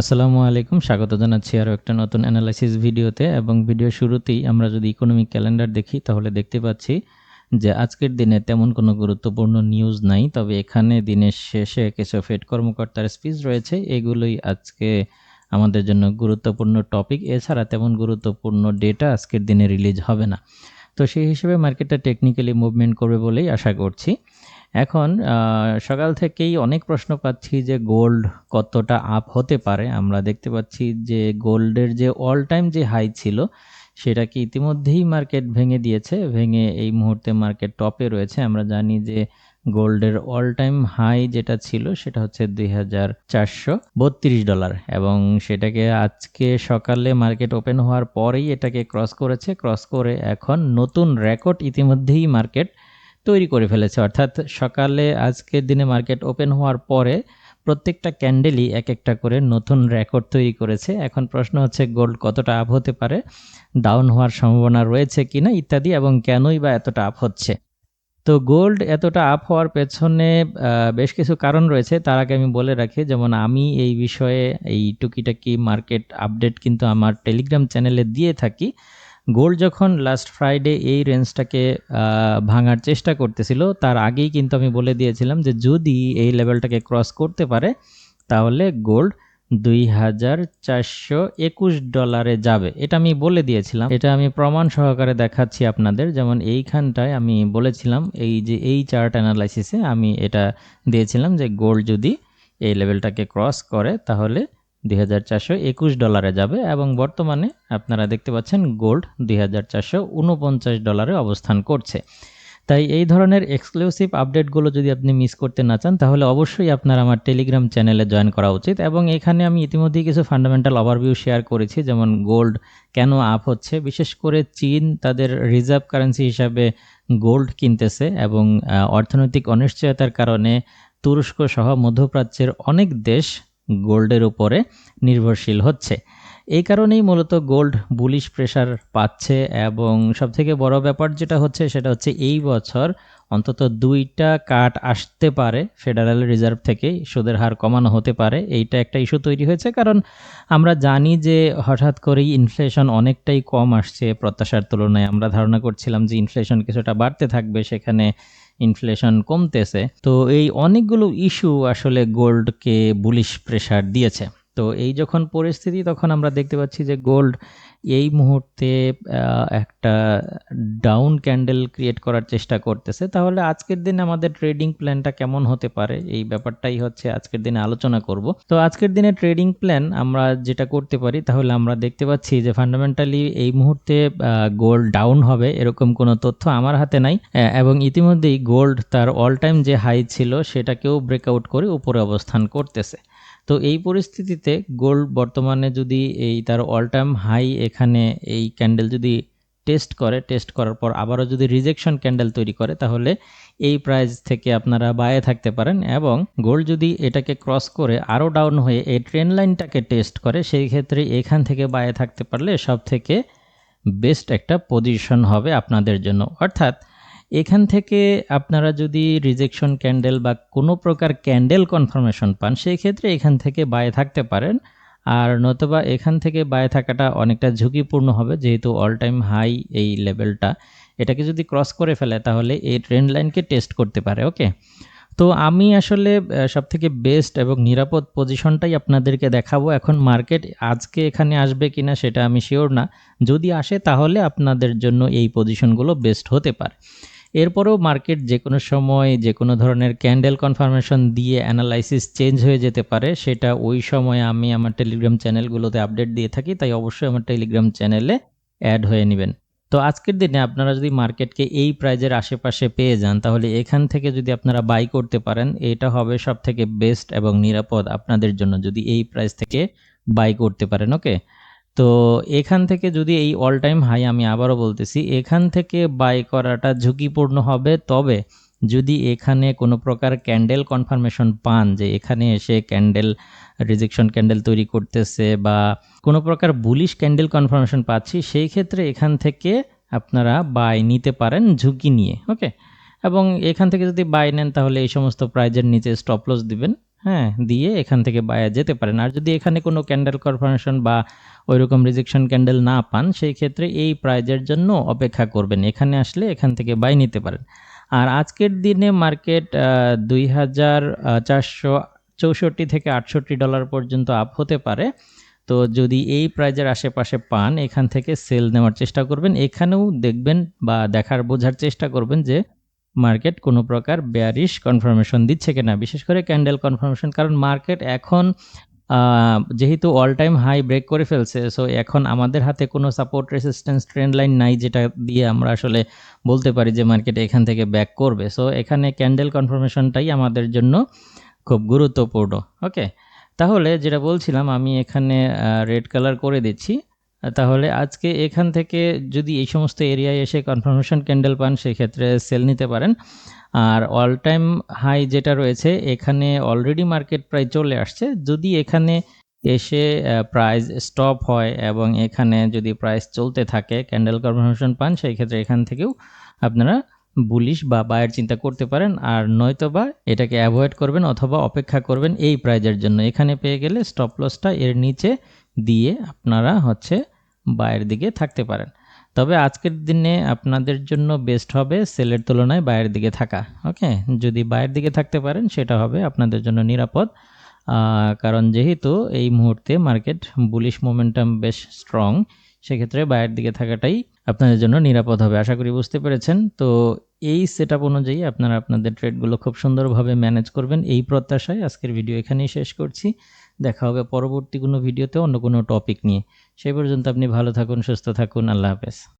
আসসালামু আলাইকুম। স্বাগত জানাচ্ছি আরও একটা নতুন অ্যানালাইসিস ভিডিওতে এবং ভিডিও শুরুতেই আমরা যদি ইকোনমিক ক্যালেন্ডার দেখি, তাহলে দেখতে পাচ্ছি যে আজকের দিনে তেমন কোনো গুরুত্বপূর্ণ নিউজ নাই, তবে এখানে দিনের শেষে কিছু ফেড কর্মকর্তার স্পিচ রয়েছে। এগুলোই আজকে আমাদের জন্য গুরুত্বপূর্ণ টপিক এছাড়া তেমন গুরুত্বপূর্ণ ডেটা আজকের দিনে রিলিজ হবে না। তো সেই হিসেবে মার্কেটটা টেকনিক্যালি মুভমেন্ট করবে বলেই আশা করছি। এখন সকাল থেকেই অনেক প্রশ্ন পাচ্ছি যে গোল্ড কতটা আপ হতে পারে। আমরা দেখতে পাচ্ছি যে গোল্ডের যে অল টাইম যে হাই ছিল, সেটা কি ইতিমধ্যেই মার্কেট ভেঙে দিয়েছে, ভেঙে এই মুহূর্তে মার্কেট টপে রয়েছে। আমরা জানি যে গোল্ডের অল টাইম হাই যেটা ছিল, সেটা হচ্ছে দুই হাজার চারশো বত্রিশ ডলার এবং সেটাকে আজকে সকালে মার্কেট ওপেন হওয়ার পরেই এটাকে ক্রস করেছে। ক্রস করে এখন নতুন রেকর্ড ইতিমধ্যেই মার্কেট তৈরি করে ফেলেছে। অর্থাৎ সকালে আজকের দিনে মার্কেট ওপেন হওয়ার পরে প্রত্যেকটা ক্যান্ডেলই এক একটা করে নতুন রেকর্ড তৈরি করেছে। এখন প্রশ্ন হচ্ছে, গোল্ড কতটা আপ হতে পারে? ডাউন হওয়ার সম্ভাবনা রয়েছে কি না ইত্যাদি এবং কেনই বা এতটা আপ হচ্ছে? তো গোল্ড এতটা আপ হওয়ার পেছনে বেশ কিছু কারণ রয়েছে। তার আগে আমি বলে রাখি, যেমন আমি এই বিষয়ে, এই টুকিটাকি মার্কেট আপডেট কিন্তু আমার টেলিগ্রাম চ্যানেলে দিয়ে থাকি। গোল্ড যখন লাস্ট ফ্রাইডে এই রেঞ্জটাকে ভাঙার চেষ্টা করতেছিল, তার আগেই কিন্তু আমি বলে দিয়েছিলাম যে যদি এই লেভেলটাকে ক্রস করতে পারে, তাহলে গোল্ড দুই হাজার চারশো একুশ ডলারে যাবে। এটা আমি বলে দিয়েছিলাম। এটা আমি প্রমাণ সহকারে দেখাচ্ছি আপনাদের। যেমন এইখানটায় আমি বলেছিলাম, এই যে এই চার্ট অ্যানালাইসিসে আমি এটা দিয়েছিলাম যে গোল্ড যদি এই লেভেলটাকে ক্রস করে, তাহলে দুই হাজার চারশো একুশ ডলারে যাবে এবং বর্তমানে আপনারা দেখতে পাচ্ছেন গোল্ড দুই হাজার চারশো উনপঞ্চাশ ডলারে অবস্থান করছে। তাই এই ধরনের এক্সক্লুসিভ আপডেটগুলো যদি আপনি মিস করতে না চান, তাহলে অবশ্যই আপনার আমার টেলিগ্রাম চ্যানেলে জয়েন করা উচিত এবং এখানে আমি ইতিমধ্যেই কিছু ফান্ডামেন্টাল ওভারভিউ শেয়ার করেছি, যেমন গোল্ড কেন আপ হচ্ছে, বিশেষ করে চীন তাদের রিজার্ভ কারেন্সি হিসাবে গোল্ড কিনতেছে এবং অর্থনৈতিক অনিশ্চয়তার কারণে তুরস্ক সহ মধ্যপ্রাচ্যের অনেক দেশ গোল্ডের উপরে নির্ভরশীল হচ্ছে। এই কারণেই মূলত গোল্ড বুলিশ প্রেসার পাচ্ছে এবং সবথেকে বড় ব্যাপার যেটা হচ্ছে সেটা হচ্ছে এই বছর অন্তত দুইটা কাট আসতে পারে, ফেডারেল রিজার্ভ থেকে সুদের হার কমানো হতে পারে। এইটা একটা ইস্যু তৈরি হয়েছে কারণ আমরা জানি যে হঠাৎ করেই ইনফ্লেশন অনেকটাই কম আসছে প্রত্যাশার তুলনায়। আমরা ধারণা করছিলাম যে ইনফ্লেশন কিছুটা বাড়তে থাকবে সেখানে ইনফ্লেশন কমতেছে। তো এই অনেকগুলো ইস্যু আসলে গোল্ডকে বুলিশ প্রেশার দিয়েছে। তো এই যখন পরিস্থিতি, তখন আমরা দেখতে পাচ্ছি যে গোল্ড এই মুহূর্তে একটা ডাউন ক্যান্ডেল ক্রিয়েট করার চেষ্টা করতেছে। তাহলে আজকের দিনে আমাদের ট্রেডিং প্ল্যানটা কেমন হতে পারে? এই ব্যাপারটাই হচ্ছে আজকের দিনে আলোচনা করব। তো আজকের দিনে ট্রেডিং প্ল্যান আমরা যেটা করতে পারি, তাহলে আমরা দেখতে পাচ্ছি যে ফান্ডামেন্টালি এই মুহূর্তে গোল্ড ডাউন হবে এরকম কোনো তথ্য আমার হাতে নাই। এবং ইতিমধ্যেই গোল্ড তার অল টাইম যে হাই ছিল, সেটাকেও ব্রেকআউট করে উপরে অবস্থান করতেছে। তো এই পরিস্থিতিতে গোল্ড বর্তমানে যদি এই তার অল টাইম হাই এখানে এই ক্যান্ডেল যদি টেস্ট করে টেস্ট করার পর আবারও যদি রিজেকশন ক্যান্ডেল তৈরি করে, তাহলে এই প্রাইস থেকে আপনারা বায়ে থাকতে পারেন এবং গোল্ড যদি এটাকে ক্রস করে আরও ডাউন হয়ে এই ট্রেন লাইনটাকে টেস্ট করে, সেই ক্ষেত্রে এখান থেকে বায়ে থাকতে পারলে সব থেকে বেস্ট একটা পজিশন হবে আপনাদের জন্য। অর্থাৎ এখান থেকে আপনারা যদি রিজেকশন ক্যান্ডেল বা কোনো প্রকার ক্যান্ডেল কনফার্মেশন পান সেই ক্ষেত্রে এখান থেকে বায়ে থাকতে পারেন। আর নতুবা এখান থেকে বায়ে থাকাটা অনেকটা ঝুঁকিপূর্ণ হবে, যেহেতু অল টাইম হাই এই লেভেলটা এটাকে যদি ক্রস করে ফেলে, তাহলে এই ট্রেন্ড লাইনকে টেস্ট করতে পারে ওকে তো আমি আসলে সব থেকে বেস্ট এবং নিরাপদ পজিশনটাই আপনাদেরকে দেখাবো এখন মার্কেট আজকে এখানে আসবে কিনা সেটা আমি শিওর না। যদি আসে, তাহলে আপনাদের জন্য এই পজিশনগুলো বেস্ট হতে পারে। এরপরেও মার্কেট যে কোনো সময় যে কোনো ধরনের ক্যান্ডেল কনফার্মেশন দিয়ে অ্যানালাইসিস চেঞ্জ হয়ে যেতে পারে, সেটা ওই সময় আমি আমার টেলিগ্রাম চ্যানেলগুলোতে আপডেট দিয়ে থাকি, তাই অবশ্যই আমার টেলিগ্রাম চ্যানেলে অ্যাড হয়ে নেবেন। তো আজকের দিনে আপনারা যদি মার্কেটকে এই প্রাইজের আশেপাশে পেয়ে যান, তাহলে এখান থেকে যদি আপনারা বাই করতে পারেন, এটা হবে সব থেকে বেস্ট এবং নিরাপদ আপনাদের জন্য যদি এই প্রাইস থেকে বাই করতে পারেন, ওকে? তো এখান থেকে যদি এই অল টাইম হাই আমি আবারও বলতেছি, এখান থেকে বাই করাটা ঝুঁকিপূর্ণ হবে। তবে যদি এখানে কোনো প্রকার ক্যান্ডেল কনফার্মেশন পান যে এখানে এসে ক্যান্ডেল রিজেকশন ক্যান্ডেল তৈরি করতেছে বা কোনো প্রকার বুলিশ ক্যান্ডেল কনফার্মেশন পাচ্ছি, সেই ক্ষেত্রে এখান থেকে আপনারা বাই নিতে পারেন ঝুঁকি নিয়ে ওকে এবং এখান থেকে যদি বাই নেন, তাহলে এই সমস্ত প্রাইজের নিচে স্টপ লস দিবেন। হ্যাঁ দিয়ে এখান থেকে বায়া যেতে পারেন। আর যদি এখানে কোনো ক্যান্ডেল কনফার্মেশন বা ওইরকম রিজেকশন ক্যান্ডেল না পান, সেই ক্ষেত্রে এই প্রাইজের জন্য অপেক্ষা করবেন। এখানে আসলে এখান থেকে বাই নিতে পারেন। আর আজকের দিনে মার্কেট চারশো চৌষট্টি থেকে আটষট্টি ডলার পর্যন্ত আপ হতে পারে। তো যদি এই প্রাইজের আশেপাশে পান, এখান থেকে সেল নেওয়ার চেষ্টা করবেন। এখানেও দেখবেন বা দেখার বোঝার চেষ্টা করবেন যে মার্কেট কোনো প্রকার বেয়ারিশ কনফার্মেশন দিচ্ছে কিনা, বিশেষ করে ক্যান্ডেল কনফার্মেশন কারণ মার্কেট এখন যেহেতু অল টাইম হাই ব্রেক করে ফেলছে সো এখন আমাদের হাতে কোনো সাপোর্ট রেসিস্ট্যান্স ট্রেন্ড লাইন নাই যেটা দিয়ে আমরা আসলে বলতে পারি যে মার্কেট এখান থেকে ব্যাক করবে। সো এখানে ক্যান্ডেল কনফার্মেশনটাই আমাদের জন্য খুব গুরুত্বপূর্ণ। ওকে তাহলে যেটা বলছিলাম, আমি এখানে রেড কালার করে দিচ্ছি। তাহলে আজকে এখান থেকে যদি এই সমস্ত এরিয়ায় এসে কনফার্মেশন ক্যান্ডেল পান, সেক্ষেত্রে সেল নিতে পারেন। আর অল টাইম হাই যেটা রয়েছে, এখানে অলরেডি মার্কেট প্রায় চলে আসছে। যদি এখানে এসে প্রাইস স্টপ হয় এবং এখানে যদি প্রাইস চলতে থাকে ক্যান্ডেল কনফার্মেশন পান সেই ক্ষেত্রে এখান থেকেও আপনারা বুলিশ বা বায়ের চিন্তা করতে পারেন। আর নয়তো বা এটাকে অ্যাভয়েড করবেন অথবা অপেক্ষা করবেন এই প্রাইজের জন্য। এখানে পেয়ে গেলে স্টপ লসটা এর নিচে দিয়ে আপনারা হচ্ছে বায়ের দিকে থাকতে পারেন। তবে আজকের দিনে আপনাদের জন্য বেস্ট হবে সেলের তুলনায় বায়ের দিকে থাকা ওকে যদি বায়ের দিকে থাকতে পারেন, সেটা হবে আপনাদের জন্য নিরাপদ। কারণ যেহেতু এই মুহূর্তে মার্কেট বুলিশ মোমেন্টাম বেশ স্ট্রং সেক্ষেত্রে বায়ের দিকে থাকাটাই আপনাদের জন্য নিরাপদ হবে, আশা করি বুঝতে পেরেছেন। তো এই সেট অনুযায়ী আপনারা আপনাদের ট্রেডগুলো খুব সুন্দরভাবে ম্যানেজ করবেন। এই প্রত্যাশায় আজকের ভিডিও এখানেই শেষ করছি। দেখা হবে পরবর্তী কোনো ভিডিওতে অন্য কোনো টপিক নিয়ে। সেই পর্যন্ত আপনি ভালো থাকুন সুস্থ থাকুন আল্লাহ হাফেজ।